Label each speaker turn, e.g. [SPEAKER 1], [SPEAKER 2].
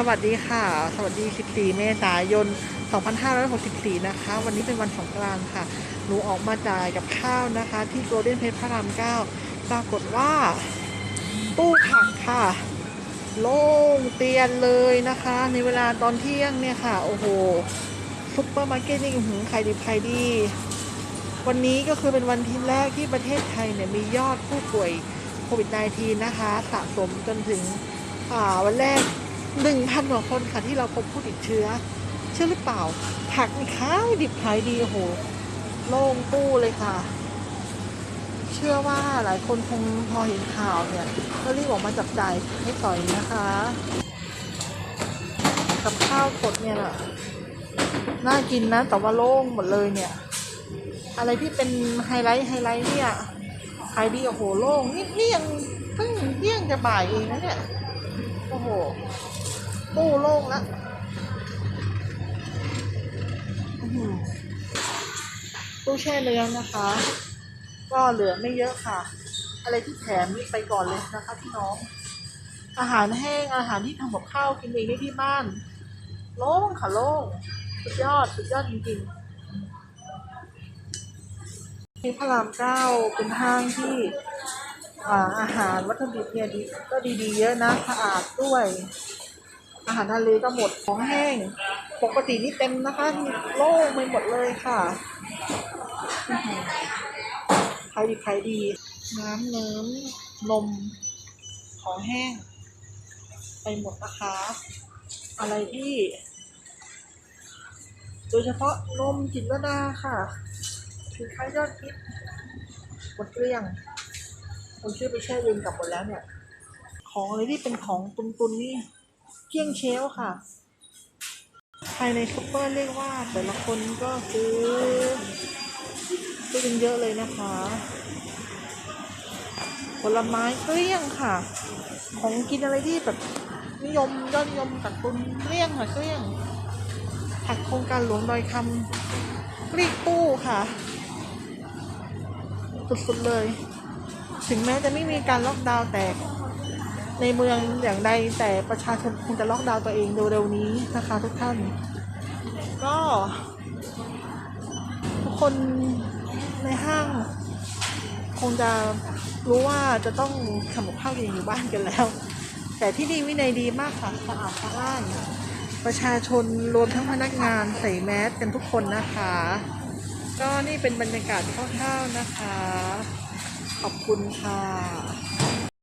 [SPEAKER 1] สวัสดีค่ะ สวัสดี 14 เมษายน 2564 นะคะ วันนี้เป็นวันสงกรานต์ค่ะ หนูออกมาจ่ายกับข้าวนะคะ ที่โกลเด้นเพชรพระราม 9 ปรากฏว่า ตู้ผักค่ะ โล่งเตียนเลยนะคะ ในเวลาตอนเที่ยงเนี่ยค่ะ โอ้โหซุปเปอร์มาร์เก็ตนี่หือใครดีใครดี วันนี้ก็คือเป็นวันที่แรกที่ประเทศไทยเนี่ยมียอดผู้ป่วยโควิด -19 นะคะ สะสมจนถึงวันแรก หนึ่งพันกว่าคนค่ะที่เราพบผู้ติดเชื้อ เชื่อหรือเปล่า ผักขายดิบขายดีโอ้โหโล่งตู้เลยค่ะ เชื่อว่าหลายคนคงพอเห็นข่าวเนี่ยก็รีบออกมาจับจ่ายให้ต่อยนะคะ กับข้าวสดเนี่ยน่ะน่ากินนะ แต่ว่าโล่งหมดเลยเนี่ย อะไรที่เป็นไฮไลท์ไฮไลท์เนี่ยขายดีโอ้โหโล่งนี่นี่ยังเพิ่งเที่ยงจะบ่ายเองนะเนี่ย โอ้โห ตู้โล่งแล้วตู้แช่เนื้อนะคะ ก็เหลือไม่เยอะค่ะ อะไรที่แถมนี่ไปก่อนเลยนะคะพี่น้อง อาหารแห้งอาหารที่ทำกับข้าวกินเองได้ที่บ้าน โล่งค่ะโล่งสุดยอดสุดยอดจริงๆที่พระรามเก้าเป็นห้างที่อาอาหารวัตถุดิบเนี่ยดีก็ดีๆเยอะนะสะอาดด้วย อาหารทะเลก็หมดของแห้ง ปกตินี่เต็มนะคะโล่งไปหมดเลยค่ะอื้อหือใครดีใครดี น้ำเนิ้มนม ของแห้ง ไปหมดนะคะ อะไรที่ โดยเฉพาะนมจิตรดาค่ะสินค้ายอดฮิตหมดเกลี้ยงคนชื่อไปแช่เย็นกลับหมดแล้วเนี่ย ของอะไรที่เป็นของตุนๆนี่ เกี้ยงเชลค่ะ ภายในซุปเปอร์เรียกว่า แต่ละคนก็ซื้อซื้อกันเยอะเลยนะคะ ผลไม้เกลี้ยงค่ะ ของกินอะไรที่แบบนิยมยอดนิยมกัดตุนเกลี้ยงค่ะเกลี้ยง ผักโครงการหลวงดอยคำกรีกตู้ค่ะ สุดๆเลย ถึงแม้จะไม่มีการล็อกดาวน์แต่ ในเมืองอย่างใดแต่ประชาชนคงจะล็อกดาวน์ตัวเองเร็วๆนี้นะคะทุกท่าน ก็ ทุกคนในห้าง คงจะรู้ว่าจะต้องทำกับข้าวกินอยู่บ้านกันแล้ว แต่ที่นี่วินัยดีมากค่ะสะอาดสะอ้านประชาชนรวมทั้งพนักงานใส่แมสกันทุกคนนะคะ ก็นี่เป็นบรรยากาศคร่าวๆนะคะ ขอบคุณค่ะ